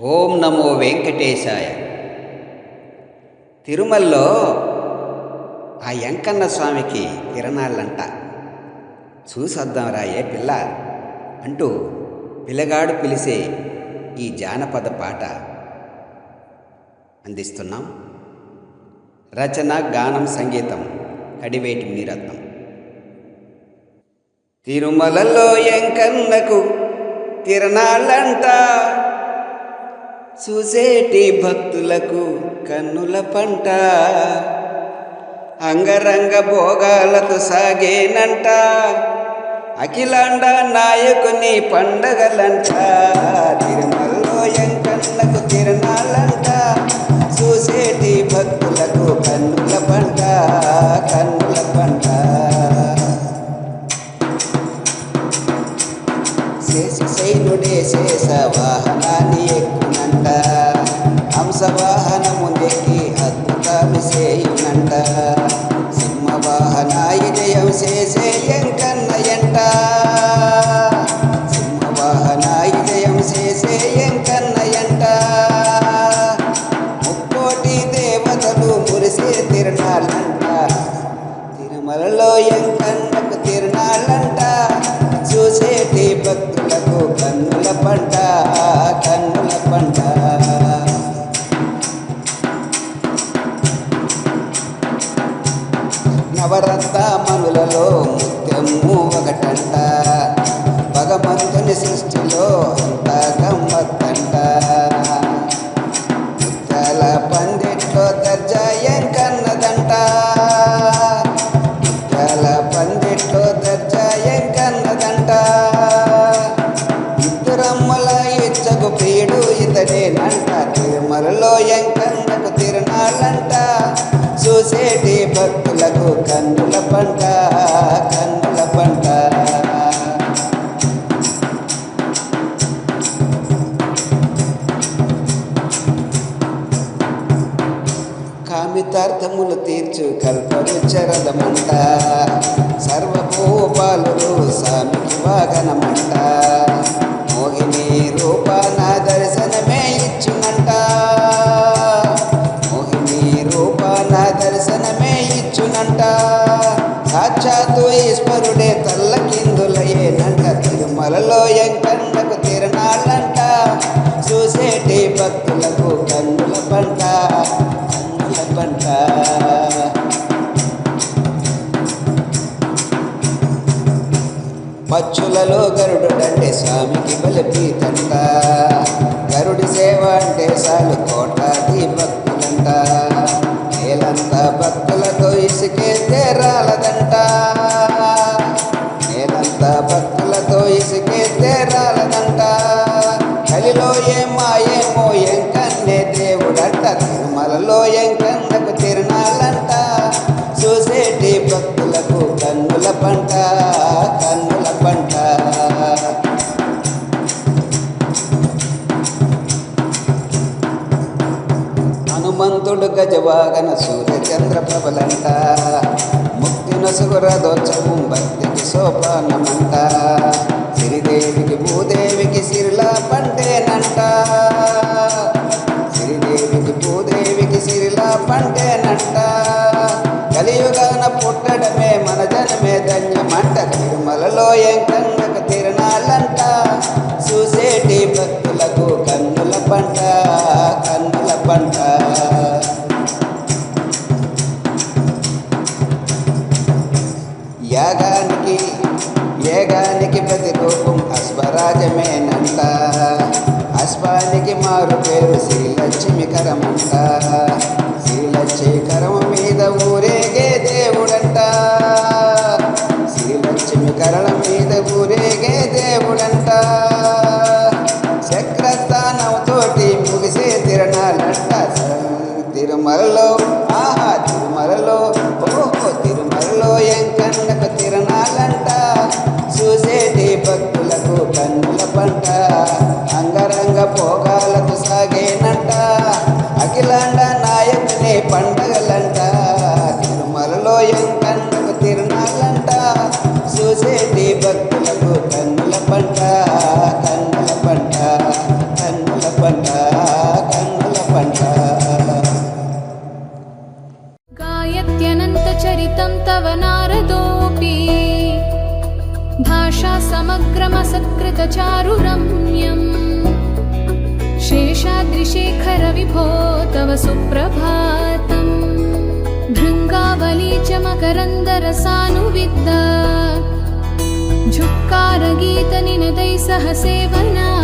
ఓం నమో వెంకటేశాయ. తిరుమలలో ఆ వెంకన్న స్వామికి తిరణాళ్ళంట. చూసొద్దాం ఏ పిల్ల అంటూ పిల్లగాడు పిలిసే ఈ జానపద పాట అందిస్తున్నాం. రచన గానం సంగీతం కడివేటి మీరత్నం. తిరుమలలో ఎంకన్నకు తిరణాళ్ళంట. చూసేటి భక్తులకు కన్నుల పంట. అంగరంగ భోగాలతో సాగేనంట. అఖిలాండ నాయకుని పండగలంట. తిరుమల హంస వాహనముందెక్కి అద్భుతాలు చేయునంట సింహ జయం చేసే ఎంకన్నయంట సింహ జయం చేసే ఎంకన్నయంట ముక్కోటి దేవతలు మురిసే తిరణాలంట తిరుమలలో ఎంకన్నకు తిరణాలంట చూసేటి భక్తులకు కన్నుల పంట నవరత్న మనులలో ముత్యము ఒకటంట. భగవంతుని సృష్టిలో అంతా గమ్మత్తంట. ముత్యాల పందిట్లో దర్జాయం కన్నదంట. ముత్యాల పందిట్లో చూసేటి భక్తులకు కన్నుల పంట కన్నుల పంట. కామితార్థములు తీర్చు కల్పరుచరదమంట దర్శనమే ఇచ్చునంట. సాక్షాత్తు ఈశ్వరుడే తల్లకిందులయ్యేనంట. తిరుమలలో ఎంకన్నకు తిరణాళ్ళంట చూసేటి భక్తులకు కన్నుల పంట కన్నుల పంట. పచ్చులలో గరుడుడంటే స్వామికి బలిపీతంట గరుడి సేవ అంటే సాలు కోటాది భక్తులంట. ਤਬਦਲ ਤੋ ਇਸਕੇ ਤੇਰਾ హనుమంతుడు గజవాగన సూర్యచంద్ర ప్రభలంట ముక్తి నసుగు రథోత్సవం భక్తికి సోపానమంట. శ్రీదేవికి భూదేవికి సిరిలా పంటేనంట. సిరిదేవికి భూదేవికి సిరిలా పంటేనంట. కలియుగాన పుట్టడమే మన జనమే ధన్యమంట. తిరుమలలో ఎంకన్నక యాగానికి ఏగానికి ప్రతిరూపం అశ్వరాజమేనంట అశ్వానికి మారు పేరు శ్రీలక్ష్మి కరమంట శ్రీలక్ష్మి కరమ మీద ఊరే పండగలంట తిరుమలలో ఎంకన్నకు తిరణాలంట చూసేటి భక్తులకు కన్నుల పంట కన్నుల పంట కన్నుల పంట కన్నుల పంట गायत्यनन्तचरितं तव नारदोऽपि भाषा समग्रमसत्कृतचारुरम्यम् शेषाद्रिशेखरविभो तव ಮಕರಂದರ ಸಾನುವಿದ್ದ ಝುಕ್ಕಾರ ಗೀತ ನಿನದೈ ಸಹ ಸೇವನಾ.